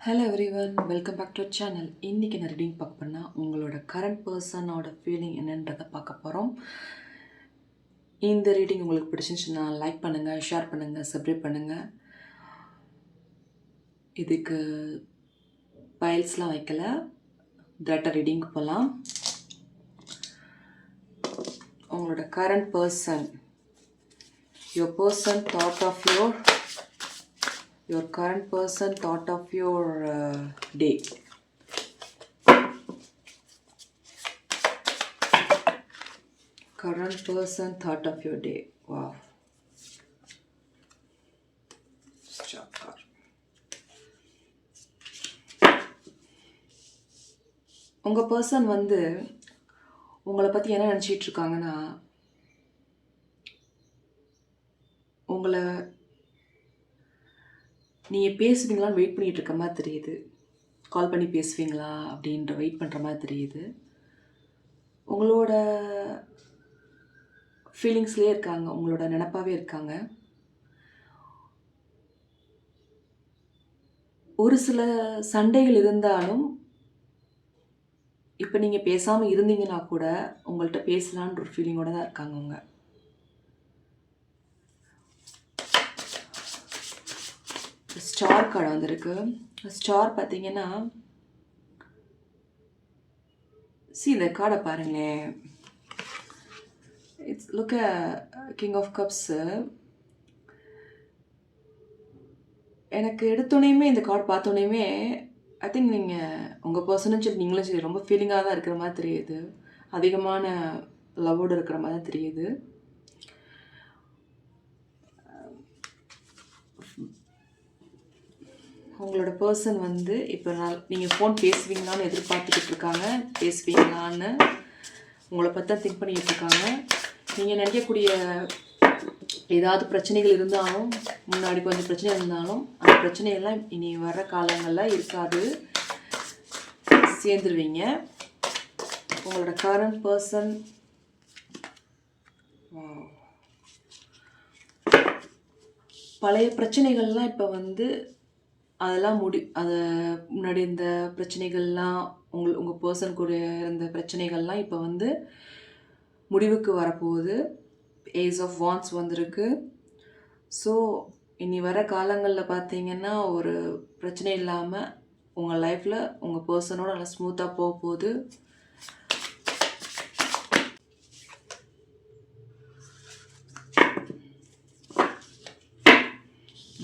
Hello everyone welcome back to channel இன்றைக்கி நான் reading பார்க்க பண்ணால் உங்களோட கரண்ட் பர்சனோட ஃபீலிங் என்னன்றதை பார்க்க போகிறோம் இந்த ரீடிங் உங்களுக்கு பிடிச்சிருந்துச்சுன்னா லைக் பண்ணுங்கள் ஷேர் பண்ணுங்கள் சப்ஸ்கிரைப் பண்ணுங்கள் இதுக்கு பைல்ஸ்லாம் வைக்கல. டேட்டா ரீடிங்க்கு போகலாம் உங்களோட current person your person thought of your your current person thought of your uh, day current person thought of your day wow Chakar. உங்கள் பர்சன் வந்து உங்களை பற்றி என்ன நினச்சிட்டு இருக்காங்கன்னா உங்களை நீங்கள் பேசுவீங்களான்னு வெயிட் பண்ணிகிட்டு இருக்க மாதிரி தெரியுது. கால் பண்ணி பேசுவீங்களா அப்படின்ற வெயிட் பண்ணுற மாதிரி தெரியுது. உங்களோட ஃபீலிங்ஸ்லேயே இருக்காங்க உங்களோட நினப்பாகவே இருக்காங்க. ஒரு சில சண்டைகள் இருந்தாலும் இப்போ நீங்கள் பேசாமல் இருந்தீங்கன்னா கூட உங்கள்கிட்ட பேசலான்ற ஒரு ஃபீலிங்கோடு தான் இருக்காங்க அவங்க. ஸ்டார் கார்டு வந்திருக்கு. ஸ்டார் பார்த்தீங்கன்னா சி இந்த கார்டை பாருங்களேன் it's look a king of cups எனக்கு எடுத்தோடனேயுமே இந்த கார்டு பார்த்தோன்னேயுமே ஐ திங்க் நீங்கள் உங்கள் பர்சனும் சரி நீங்களும் சரி ரொம்ப ஃபீலிங்காக தான் இருக்கிற மாதிரி தெரியுது. அதிகமான லவ்வோடு இருக்கிற மாதிரி தான் தெரியுது. உங்களோட பர்சன் வந்து இப்போ நான் நீங்கள் ஃபோன் பேசுவீங்களான்னு எதிர்பார்த்துக்கிட்டு இருக்காங்க பேசுவீங்களான்னு உங்களை பற்றி திங்க் பண்ணிக்கிட்டு இருக்காங்க நீங்கள் நினைக்கக்கூடிய ஏதாவது பிரச்சனைகள் இருந்தாலும் முன்னாடி கொஞ்சம் பிரச்சனை இருந்தாலும் அந்த பிரச்சனையெல்லாம் இனி வர காலங்களில் இருக்காது. சேர்ந்துருவீங்க. உங்களோட கரண்ட் பர்சன் பழைய பிரச்சனைகள்லாம் இப்போ வந்து அதெல்லாம் முடி அதை முன்னாடி இந்த பிரச்சனைகள்லாம் உங்கள் உங்கள் பர்சன் கூட இருந்த பிரச்சனைகள்லாம் இப்போ வந்து முடிவுக்கு வரப்போகுது. ஏஸ் ஆஃப் வான்ஸ் வந்திருக்கு. ஸோ இனி வர காலங்களில் பார்த்தீங்கன்னா ஒரு பிரச்சனை இல்லாமல் உங்கள் லைஃப்பில் உங்கள் பர்சனோட நல்லா ஸ்மூத்தாக போக போகுது.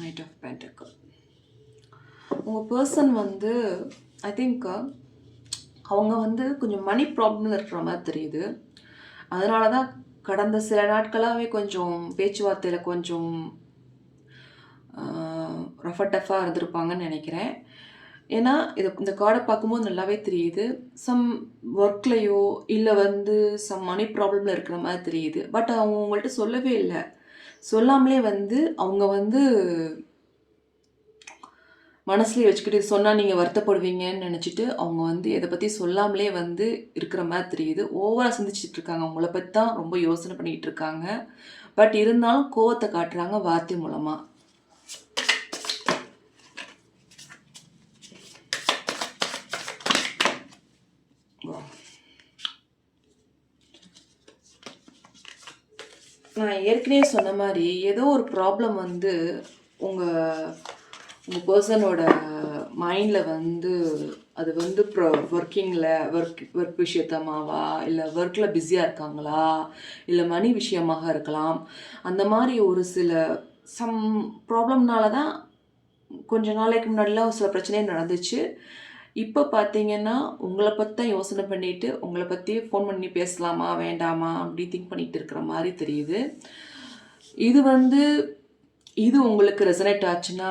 நைட் ஆஃப் பென்டக்கல் உங்கள் பர்சன் வந்து ஐ திங்க் அவங்க வந்து கொஞ்சம் மணி ப்ராப்ளமில் இருக்கிற மாதிரி தெரியுது. அதனால தான் கடந்த சில நாட்களாகவே கொஞ்சம் பேச்சுவார்த்தையில் கொஞ்சம் ரஃப டஃபாக இருந்திருப்பாங்கன்னு நினைக்கிறேன். ஏன்னா இது இந்த கார்டை பார்க்கும்போது நல்லாவே தெரியுது. சம் ஒர்க்லேயோ இல்லை வந்து சம் மணி ப்ராப்ளமில் இருக்கிற மாதிரி தெரியுது. பட் அவங்க உங்கள்கிட்ட சொல்லவே இல்லை. சொல்லாமலே வந்து அவங்க வந்து மனசுலேயே வச்சுக்கிட்டு சொன்னால் நீங்கள் வருத்தப்படுவீங்கன்னு நினச்சிட்டு அவங்க வந்து இதை பற்றி சொல்லாமலே வந்து இருக்கிற மாதிரி தெரியுது. ஓவராக சிந்திச்சுட்டு இருக்காங்க. அவங்கள பற்றி தான் ரொம்ப யோசனை பண்ணிகிட்டு இருக்காங்க. பட் இருந்தாலும் கோவத்தை காட்டுறாங்க வார்த்தை மூலமாக நான் ஏற்கனவே சொன்ன மாதிரி ஏதோ ஒரு ப்ராப்ளம் வந்து உங்கள் உங்கள் பர்சனோட மைண்டில் வந்து அது வந்து ப்ரோ ஒர்க்கிங்கில் ஒர்க் ஒர்க் விஷயத்தமாவா? இல்லை ஒர்க்கில் பிஸியாக இருக்காங்களா? இல்லை மணி விஷயமாக இருக்கலாம். அந்த மாதிரி ஒரு சில சம் ப்ராப்ளம்னால தான் கொஞ்ச நாளைக்கு முன்னாடிலாம் சில பிரச்சனையும் நடந்துச்சு. இப்போ பார்த்தீங்கன்னா உங்களை பற்றி தான் யோசனை பண்ணிவிட்டு உங்களை பற்றி ஃபோன் பண்ணி பேசலாமா வேண்டாமா அப்படி திங்க் பண்ணிகிட்டு இருக்கிற மாதிரி தெரியுது. இது வந்து இது உங்களுக்கு ரெசனேட் ஆச்சுன்னா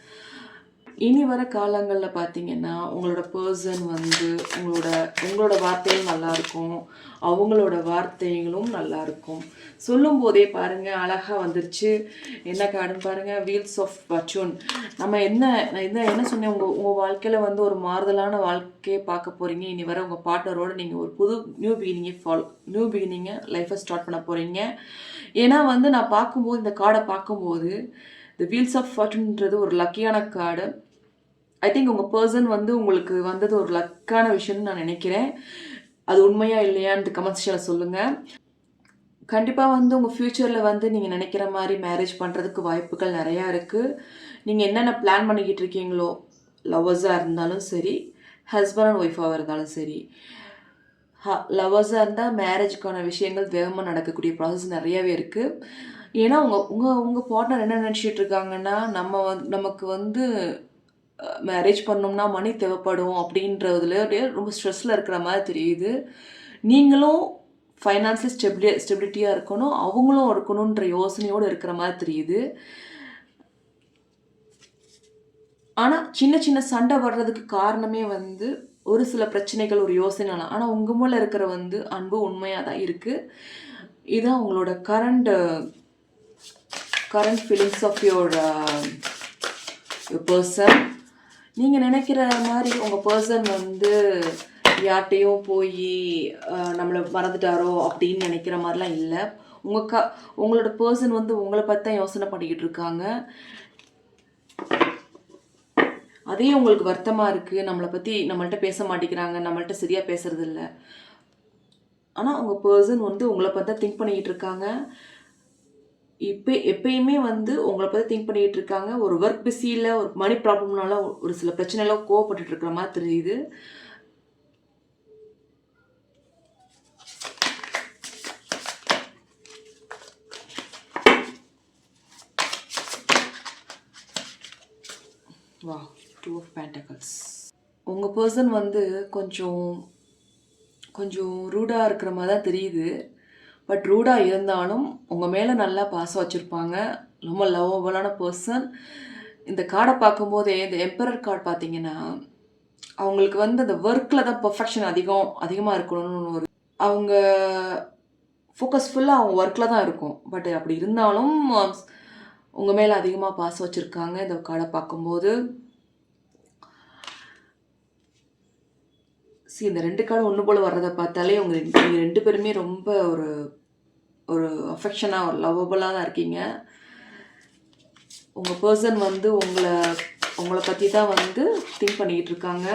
இனி வர காலங்களில் பார்த்தீங்கன்னா உங்களோட பர்சன் வந்து உங்களோட உங்களோட வார்த்தையும் நல்லாயிருக்கும் அவங்களோட வார்த்தைகளும் நல்லாயிருக்கும் சொல்லும் போதே பாருங்கள் அழகாக வந்துருச்சு. என்ன காடுன்னு பாருங்கள் வீல்ஸ் ஆஃப் பச்சூன் நம்ம என்ன நான் என்ன என்ன சொன்னேன்? உங்கள் உங்கள் வாழ்க்கையில் வந்து ஒரு மாறுதலான வாழ்க்கையை பார்க்க போகிறீங்க இனி வர உங்கள் பார்ட்னரோடு நீங்கள் ஒரு புது நியூ பிகினிங்கை ஃபாலோ நியூ பிகினிங்கை லைஃப்பை ஸ்டார்ட் பண்ண போகிறீங்க ஏன்னா வந்து நான் பார்க்கும்போது இந்த கார்டை பார்க்கும்போது த வீல்ஸ் ஆஃப் ஃபார்ச்சுன்றது ஒரு லக்கியான கார்டு ஐ திங்க் உங்கள் பர்சன் வந்து உங்களுக்கு வந்தது ஒரு லக்கான விஷயம்னு நான் நினைக்கிறேன். அது உண்மையா இல்லையான்னு கமெண்ட் சொல்லுங்கள் கண்டிப்பாக வந்து உங்கள் ஃப்யூச்சரில் வந்து நீங்கள் நினைக்கிற மாதிரி மேரேஜ் பண்ணுறதுக்கு வாய்ப்புகள் நிறையா இருக்குது நீங்கள் என்னென்ன பிளான் பண்ணிக்கிட்டு இருக்கீங்களோ லவ்வர்ஸாக இருந்தாலும் சரி ஹஸ்பண்ட் அண்ட் ஒய்ஃபாக இருந்தாலும் சரி லவ்வர்ஸாக இருந்தால் மேரேஜுக்கான விஷயங்கள் வேகமாக நடக்கக்கூடிய ப்ராசஸ் நிறையாவே இருக்குது ஏன்னா உங்கள் உங்கள் உங்கள் பார்ட்னர் என்ன நினச்சிட்டு இருக்காங்கன்னா நம்ம வந் நமக்கு வந்து மேரேஜ் பண்ணோம்னா மணி தேவைப்படும் அப்படின்றதுல அப்படியே ரொம்ப ஸ்ட்ரெஸ்ஸில் இருக்கிற மாதிரி தெரியுது. நீங்களும் ஃபைனான்சியல் ஸ்டெபிலி ஸ்டெபிலிட்டியாக இருக்கணும் அவங்களும் இருக்கணுன்ற யோசனையோடு இருக்கிற மாதிரி தெரியுது. ஆனால் சின்ன சின்ன சண்டை வர்றதுக்கு காரணமே வந்து ஒரு சில பிரச்சனைகள் ஒரு யோசனை ஆனால் உங்கள் மூலம் இருக்கிற வந்து அன்பு உண்மையாக தான் இருக்குது இதுதான் உங்களோட current current feelings of your person நீங்கள் நினைக்கிற மாதிரி உங்கள் பர்சன் வந்து யார்கிட்டையும் போய் நம்மளை மறந்துட்டாரோ அப்படின்னு நினைக்கிற மாதிரிலாம் இல்லை. உங்கள் க உங்களோட பர்சன் வந்து உங்களை பற்றி தான் யோசனை பண்ணிக்கிட்டு இருக்காங்க. அதே உங்களுக்கு வருத்தமாக இருக்குது நம்மளை பற்றி நம்மள்கிட்ட பேச மாட்டேங்கிறாங்க. நம்மள்கிட்ட சரியாக பேசுறது இல்லை. ஆனால் உங்கள் பர்சன் வந்து உங்களை பற்றி திங்க் பண்ணிக்கிட்டு இருக்காங்க. இப்போ எப்பயுமே வந்து உங்களை பற்றி திங்க் பண்ணிகிட்டு இருக்காங்க. ஒரு ஒர்க் பிஸியில் ஒரு மணி ப்ராப்ளம்னால ஒரு சில பிரச்சனைலாம் கோவப்பட்டுட்டு இருக்கிற மாதிரி தெரியுது. வா டூ ஆஃப் பேண்டகல்ஸ் உங்கள் பர்சன் வந்து கொஞ்சம் கொஞ்சம் ரூடாக இருக்கிற மாதிரி தான் தெரியுது. பட் ரூடாக இருந்தாலும் உங்கள் மேலே நல்லா பாசம் வச்சுருப்பாங்க. ரொம்ப லவ்வபுளான பர்சன் இந்த கார்டை பார்க்கும்போதே இந்த எம்பரர் கார்டு பார்த்தீங்கன்னா அவங்களுக்கு வந்து அந்த ஒர்க்கில் தான் பர்ஃபெக்ஷன் அதிகம் அதிகமாக இருக்கணும்னு ஒரு அவங்க ஃபோக்கஸ் ஃபுல்லாக அவங்க ஒர்க்கில் தான் இருக்கும். பட் அப்படி இருந்தாலும் உங்கள் மேலே அதிகமாக பாசம் வச்சுருக்காங்க. இந்த கார்டை பார்க்கும்போது. சி இந்த ரெண்டு கார்டு ஒன்று போல் வர்றதை பார்த்தாலே உங்கள் நீங்கள் ரெண்டு பேருமே ரொம்ப ஒரு ஒரு அஃபெக்ஷனாக ஒரு லவ்வபுளாக தான் இருக்கீங்க. உங்கள் பர்சன் வந்து உங்களை உங்களை பற்றி தான் வந்து திங்க் பண்ணிக்கிட்டு இருக்காங்க.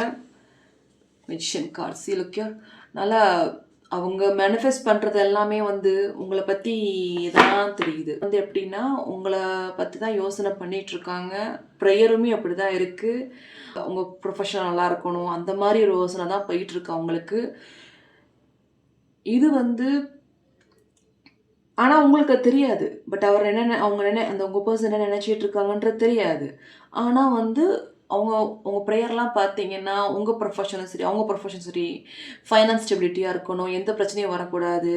மெஜிஷியன் கார்ட் சி நல்லா அவங்க மேனிஃபெஸ்ட் பண்ணுறது எல்லாமே வந்து உங்களை பற்றி தான் தெரியுது. வந்து எப்படின்னா உங்களை பற்றி தான் யோசனை பண்ணிகிட்ருக்காங்க ப்ரேயருமே அப்படி தான் இருக்குது உங்கள் ப்ரொஃபஷன் நல்லா இருக்கணும். அந்த மாதிரி ஒரு யோசனை தான் போயிட்டுருக்கு அவங்களுக்கு. இது வந்து ஆனால் உங்களுக்கு தெரியாது. பட் அவர் என்ன அவங்க நினை அந்த உங்கள் பர்சன் என்ன நினச்சிட்டு இருக்காங்கன்றது தெரியாது. ஆனால் வந்து அவங்க உங்கள் ப்ரேயர்லாம் பார்த்தீங்கன்னா உங்கள் ப்ரொஃபஷனும் சரி அவங்க ப்ரொஃபஷன் சரி ஃபைனான்ஸ் ஸ்டெபிலிட்டியாக இருக்கணும் எந்த பிரச்சனையும் வரக்கூடாது.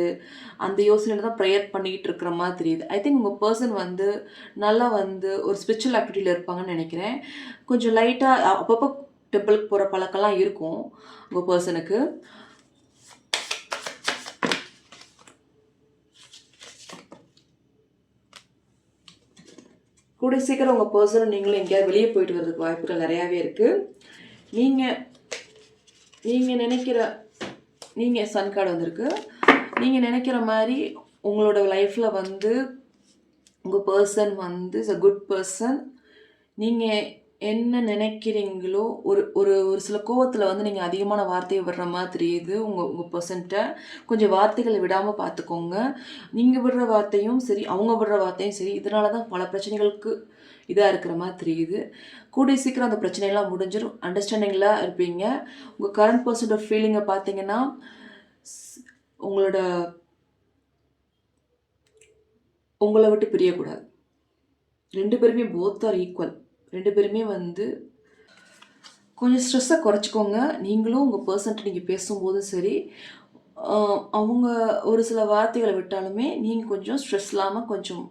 அந்த யோசனையில் தான் ப்ரேயர் பண்ணிக்கிட்டு இருக்கிற மாதிரி தெரியுது. ஐ திங்க் உங்கள் பர்சன் வந்து நல்லா வந்து ஒரு ஸ்பிரிச்சுவல் ஆக்டிவிட்டியில் இருப்பாங்கன்னு நினைக்கிறேன். கொஞ்சம் லைட்டாக அப்பப்போ டெம்பிளுக்கு போகிற பழக்கம்லாம் இருக்கும் உங்கள் பர்சனுக்கு கூட சீக்கிரம் உங்கள் பர்சனும் நீங்களும் எங்கேயாவது வெளியே போயிட்டு வர்றதுக்கு வாய்ப்புகள் நிறையாவே இருக்குது நீங்கள் நீங்கள் நினைக்கிற நீங்கள் சன் கார்டு வந்திருக்கு. நீங்கள் நினைக்கிற மாதிரி உங்களோட லைஃப்பில் வந்து உங்கள் பர்சன் வந்து இஸ் அ குட் பர்சன் நீங்கள் என்ன நினைக்கிறீங்களோ ஒரு ஒரு ஒரு சில கோவத்தில் வந்து நீங்கள் அதிகமான வார்த்தையை விடுற மாதிரி தெரியுது உங்கள் உங்கள் பர்சன்ட்டை கொஞ்சம் வார்த்தைகளை விடாமல் பார்த்துக்கோங்க நீங்கள் விடுற வார்த்தையும் சரி அவங்க விடுற வார்த்தையும் சரி இதனால தான் பல பிரச்சனைகளுக்கு இதாக இருக்கிற மாதிரி தெரியுது கூடிய சீக்கிரம் அந்த பிரச்சனையெல்லாம் முடிஞ்சிடும் அண்டர்ஸ்டாண்டிங்கில் இருப்பீங்க. உங்கள் கரண்ட் பர்சனோட ஃபீலிங்கை பார்த்தீங்கன்னா உங்களோட உங்களை விட்டு பிரியக்கூடாது. ரெண்டு பேருமே போத் ஆர் ஈக்குவல் ரெண்டு பேருமே வந்து கொஞ்சம் ஸ்ட்ரெஸ்ஸை குறைச்சிக்கோங்க. நீங்களும் உங்கள் பர்சன்ட்டு நீங்கள் பேசும்போதும் சரி அவங்க ஒரு சில வார்த்தைகளை விட்டாலுமே நீங்கள் கொஞ்சம் ஸ்ட்ரெஸ் இல்லாமல் கொஞ்சம்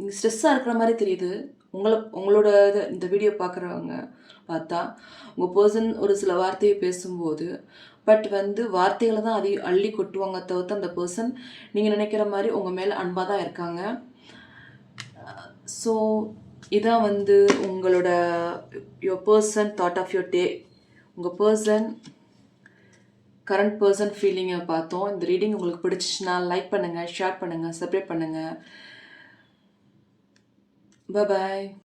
நீங்கள் ஸ்ட்ரெஸ்ஸாக இருக்கிற மாதிரி தெரியுது. உங்களை உங்களோட இது இந்த வீடியோ பார்க்குறவங்க பார்த்தா உங்கள் பர்சன் ஒரு சில வார்த்தையை பேசும்போது பட் வந்து வார்த்தைகளை தான் அதிக அள்ளி கொட்டுவாங்க தவிர்த்து அந்த பர்சன் நீங்கள் நினைக்கிற மாதிரி உங்கள் மேலே அன்பாக தான் இருக்காங்க ஸோ இதான் வந்து உங்களோட your person thought of your day உங்கள் பர்சன் கரண்ட் பர்சன் ஃபீலிங்கை பார்த்தோம். இந்த ரீடிங் உங்களுக்கு பிடிச்சிச்சுன்னா லைக் பண்ணுங்கள் ஷேர் பண்ணுங்கள் சப்ஸ்கிரைப் பண்ணுங்கள் பாய்